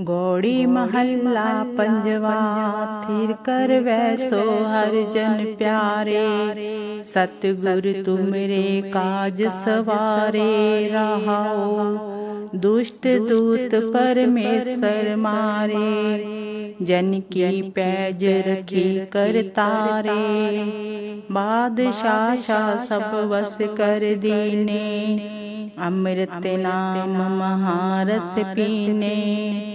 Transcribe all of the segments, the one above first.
ਗੋੜੀ ਮਹੱਲਾ ਪੰਜਵਾ ਥਿਰ ਕਰ ਵੈਸੋ ਹਰ ਜਨ ਪਿਆਰੇ। ਸਤਿਗੁਰ ਤੁਮਰੇ ਕਾਜ ਸਵਾਰੇ ਰਹਾਓ। ਦੁਸ਼ਟ ਦੂਤ ਪਰਮੇਸ਼ਰ ਮਾਰੇ। ਜਨ ਕੀ ਪੈਜ ਰਖੀ ਕਰ ਤਾਰੇ। ਬਾਦਸ਼ਾਹ ਸ਼ਾ ਸਭ ਵਸ ਕਰ ਦੀਨੇ। ਅੰਮ੍ਰਿਤ ਨਾਮ ਮਹਾਰਸ ਪੀਨੇ।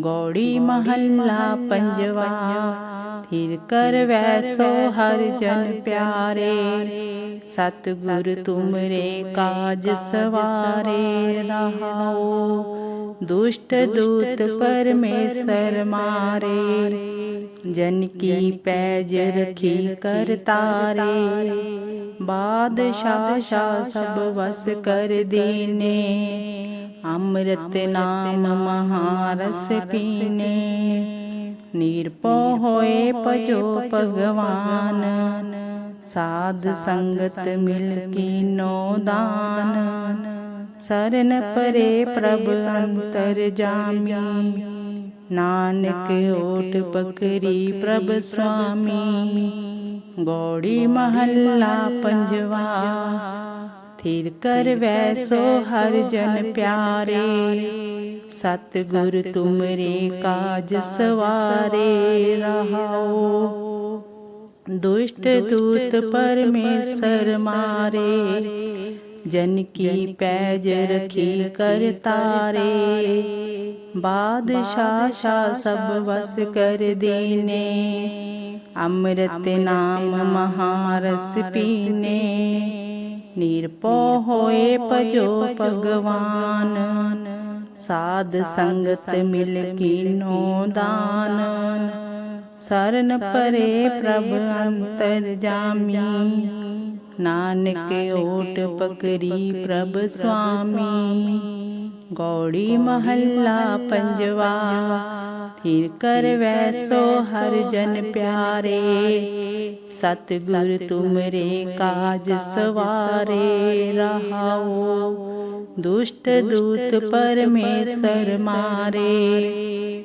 ਗੌੜੀ ਮਹੱਲਾ ਪੰਜਵਾ। ਥਿਰ ਕਰ ਵੈਸੋ ਹਰ ਜਨ ਪਿਆਰੇ। ਸਤਿਗੁਰ ਤੁਮਰੇ ਕਾਜ ਸਵਾਰੇ ਰਹਾਓ। ਦੁਸ਼ਟ ਦੂਤ ਪਰਮੇਸ਼ਰ ਮਾਰੇ। ਜਨ ਕੀ ਪੈਜ ਰਖੀ ਕਰ ਤਾਰੇ। ਬਾਦਸ਼ਾਹ ਸ਼ਾ ਸਭ ਵਸ ਕਰ ਦੀਨੇ। ਅੰਮ੍ਰਿਤ ਨਾਮ ਮਹਾਰਸ ਪੀਨੇ ਨਿਰਭਉ ਹੋਏ ਭਜੋ ਭਗਵਾਨ। ਸਾਧ ਸੰਗਤ ਮਿਲ ਕੀਨੋ ਦਾਨ। ਸਰਨ ਪਰੇ ਪ੍ਰਭ ਅੰਤਰ ਜਾਮੀ। ਨਾਨਕ ਓਟ ਪਕਰੀ ਪ੍ਰਭ ਸੁਆਮੀ। ਗੋੜੀ ਮਹੱਲਾ ਪੰਜਵਾ। ਥਿਰ ਕਰ ਵੈਸੋ ਹਰ ਜਨ ਪਿਆਰੇ। ਸਤਿਗੁਰ ਤੁਮਰੇ ਕਾਜ ਸਵਾਰੇ ਰਹਾਓ। ਦੁਸ਼ਟ ਦੂਤ ਪਰਮੇਸ਼ਰ ਮਾਰੇ। ਜਨ ਕੀ ਪੈਜ ਰਖੀ ਕਰ ਤਾਰੇ ਬਾਦਸ਼ਾਹ ਸ਼ਾ ਸਭ ਵਸ ਕਰ ਦੀਨੇ। ਅੰਮ੍ਰਿਤ ਨਾਮ ਮਹਾਰਸ ਪੀਨੇ ਨਿਰਭਉ ਹੋਏ ਭਜੋ ਭਗਵਾਨ। ਸਾਧ ਸੰਗਤ ਮਿਲ ਕੀਨੋ ਦਾਨ। ਸਰਨ ਪਰੇ ਪ੍ਰਭ ਅੰਤਰ ਜਾਮੀ। ਨਾਨਕ ਓਟ ਪਕਰੀ ਪ੍ਰਭ ਸੁਆਮੀ ਗੌੜੀ ਮਹੱਲਾ ਪੰਜਵਾ। ਥਿਰ ਕਰ ਵੈਸੋ ਹਰ ਜਨ ਪਿਆਰੇ। ਸਤਿਗੁਰ ਤੁਮਰੇ ਕਾਜ ਸਵਾਰੇ ਰਹਾਓ। ਦੁਸ਼ਟ ਦੂਤ ਪਰਮੇਸ਼ਰ ਮਾਰੇ।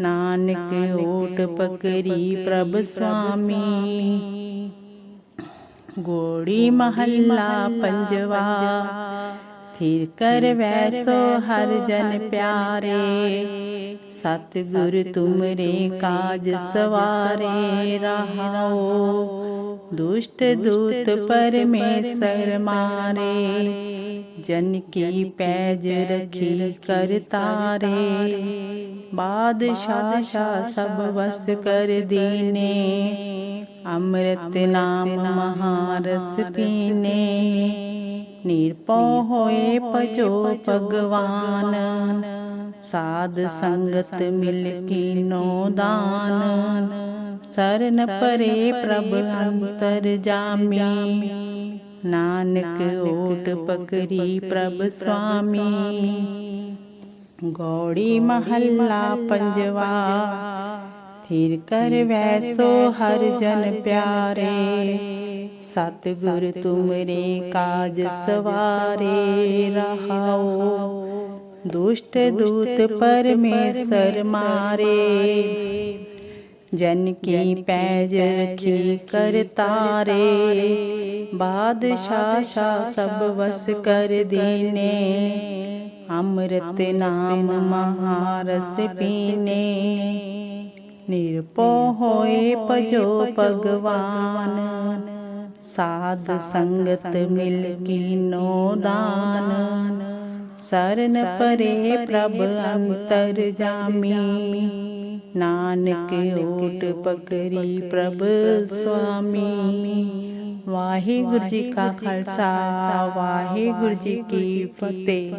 ਨਾਨਕ ਓਟ ਪਕਰੀ ਪ੍ਰਭ ਸੁਆਮੀ। ਗੋੜੀ ਮਹੱਲਾ ਪੰਜਵਾ। ਥਿਰ ਕਰ ਵੈਸੋ ਹਰ ਜਨ ਪਿਆਰੇ। ਸਤਿਗੁਰ ਤੁਮਰੇ ਕਾਜ ਸਵਾਰੇ ਰਹਾਓ। ਪਰਮੇਸ਼ਰ ਮਾਰੇ ਜਨ ਕੀ ਪੈਜ ਕਰ ਤਾਰੇ ਬਾਦਸ਼ਾਹ ਸ਼ਾ ਸਭ ਵਸ ਕਰ ਦੀਨੇ ਅੰਮ੍ਰਿਤ ਨਾਮ ਮਹਾਰਸ ਪੀਨੇ ਨਿਰਭਉ ਹੋਏ ਭਜੋ ਭਗਵਾਨ। ਸਾਧ ਸੰਗਤ ਮਿਲ ਕੀਨੋ ਦਾਨ। ਸਰਨ ਪਰੇ ਪ੍ਰਭ ਅੰਤਰ ਜਾਮੀ। ਨਾਨਕ ਓਟ ਪਕਰੀ ਪ੍ਰਭ ਸੁਆਮੀ। ਗੌੜੀ ਮਹੱਲਾ ਪੰਜਵਾ। ਥਿਰ ਕਰ ਵੈਸੋ ਹਰ ਜਨ ਪਿਆਰੇ। ਸਤਿਗੁਰ ਤੁਮਰੇ ਕਾਜ ਸਵਾਰੇ ਰਹਾਓ। ਦੁਸ਼ਟ ਦੂਤ ਪਰਮੇਸ਼ਰ ਮਾਰੇ। ਜਨ ਕੀ ਪੈਜ ਰਖੀ ਕਰ ਤਾਰੇ। ਬਾਦਸ਼ਾਹ ਸ਼ਾ ਸਭ ਵਸ ਕਰ ਦੀਨੇ। ਅੰਮ੍ਰਿਤ ਨਾਮ ਮਹਾਰਸ ਪੀਨੇ। ਨਿਰਭਉ ਹੋਏ ਭਜੋ ਭਗਵਾਨ। ਸਾਧ ਸੰਗਤ ਮਿਲ ਕੀਨੋ ਦਾਨ। ਸਰਨ ਪਰੇ ਪ੍ਰਭ ਅੰਤਰ ਜਾਮੀ। ਨਾਨਕ ਓਟ ਪਕਰੀ ਪ੍ਰਭ ਸੁਆਮੀ। ਵਾਹਿਗੁਰੂ ਜੀ ਕਾ ਖਾਲਸਾ, ਵਾਹਿਗੁਰੂ ਜੀ ਕੀ ਫਤਿਹ।